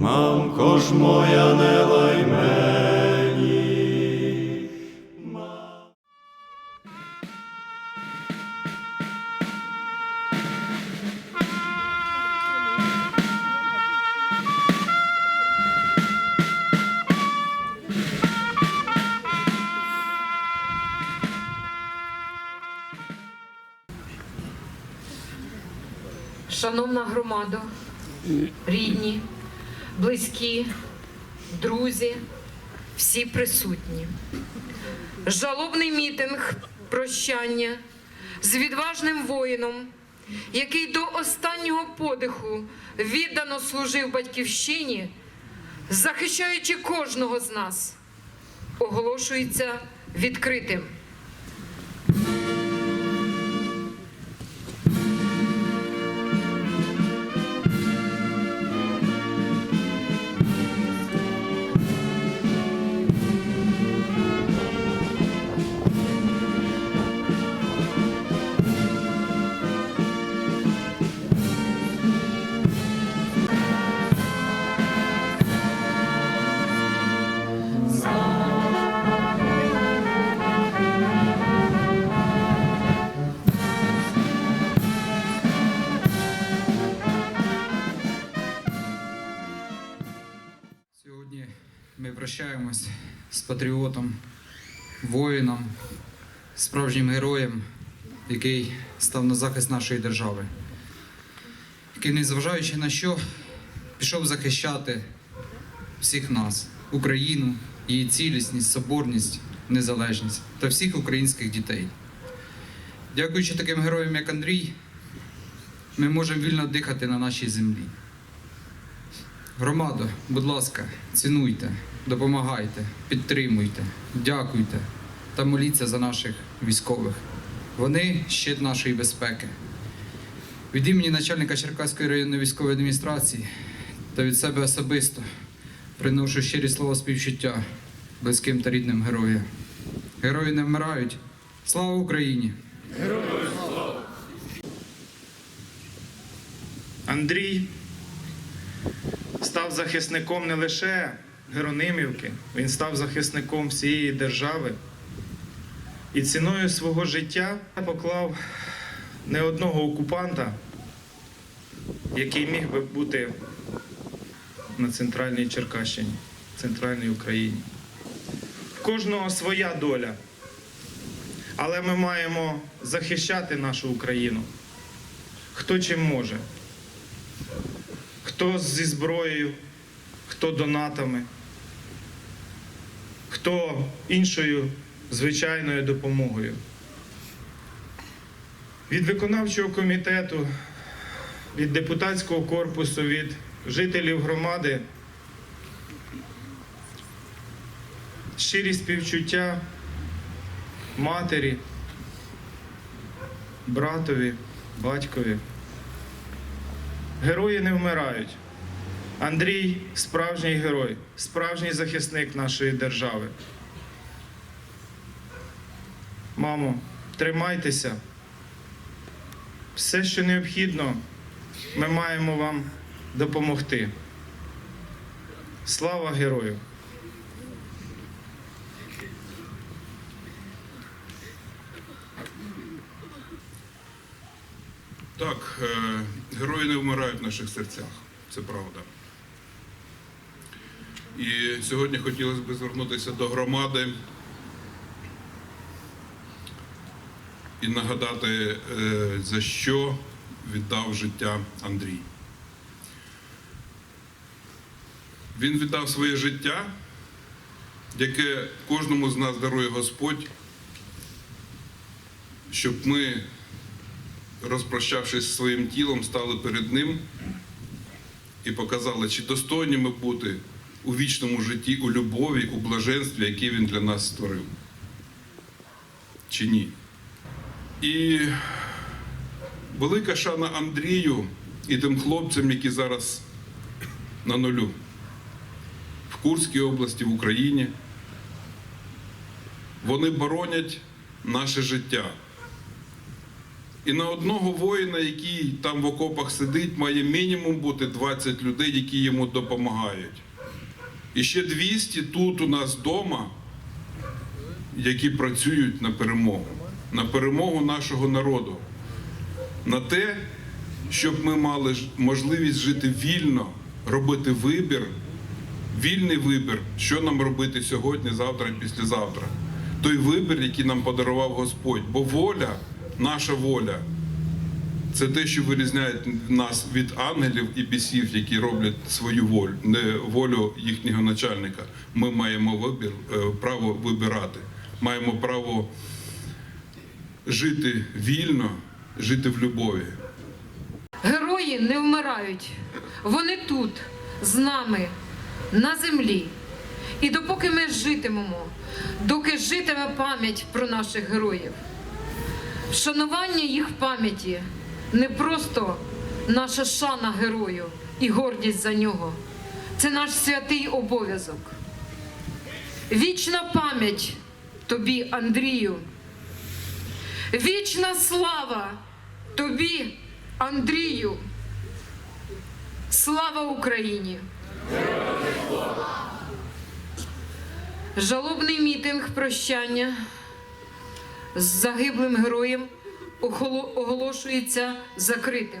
Мамко ж моя не лай мені. Шановна громада, рідні, близькі, друзі, всі присутні. Жалобний мітинг прощання з відважним воїном, який до останнього подиху віддано служив батьківщині, захищаючи кожного з нас, оголошується відкритим. Патріотом, воїном, справжнім героєм, який став на захист нашої держави, який, незважаючи на що, пішов захищати всіх нас, Україну, її цілісність, соборність, незалежність та всіх українських дітей. Дякуючи таким героям, як Андрій, ми можемо вільно дихати на нашій землі. Громадо, будь ласка, цінуйте, допомагайте, підтримуйте, дякуйте та моліться за наших військових. Вони щит нашої безпеки. Від імені начальника Черкаської районної військової адміністрації та від себе особисто приношу щирі слова співчуття близьким та рідним героям. Герої не вмирають. Слава Україні! Андрій став захисником не лише Геронимівки, він став захисником всієї держави і ціною свого життя поклав не одного окупанта, який міг би бути на центральній Черкащині, центральній Україні. Кожного своя доля. Але ми маємо захищати нашу Україну. Хто чим може хто зі зброєю, хто донатами, хто іншою звичайною допомогою. Від виконавчого комітету, від депутатського корпусу, від жителів громади щирі співчуття матері, братові, батькові. Герої не вмирають. Андрій справжній герой, справжній захисник нашої держави. Мамо, тримайтеся. Все, що необхідно, ми маємо вам допомогти. Слава герою! Так, е, герої не вмирають в наших серцях, це правда. І сьогодні хотілося б звернутися до громади і нагадати, е, за що віддав життя Андрій. Він віддав своє життя, яке кожному з нас дарує Господь, щоб ми розпрощавшись зі своїм тілом, стали перед ним і показали, чи достойні ми бути у вічному житті, у любові, у блаженстві, яке він для нас створив. Чи ні? І велика шана Андрію і тим хлопцям, які зараз на нулю. в Курській області, в Україні. Вони боронять наше життя. І на одного воїна, який там в окопах сидить, має мінімум бути 20 людей, які йому допомагають. І ще 200 тут у нас вдома, які працюють на перемогу, на перемогу нашого народу, на те, щоб ми мали можливість жити вільно, робити вибір, вільний вибір, що нам робити сьогодні, завтра післязавтра. Той вибір, який нам подарував Господь. Бо воля, наша воля, це те, що вирізняє нас від ангелів і бісів, які роблять свою волю, не волю їхнього начальника. Ми маємо вибір, е, право вибирати, маємо право жити вільно, жити в любові. Герої не вмирають. Вони тут, з нами, на землі. І допоки ми житимемо, доки житиме пам'ять про наших героїв. Вшанування їх пам'яті не просто наша шана герою і гордість за нього. Це наш святий обов'язок. Вічна пам'ять тобі, Андрію. Вічна слава тобі, Андрію. Слава Україні! Жалобний мітинг прощання з загиблим героєм оголошується закритим.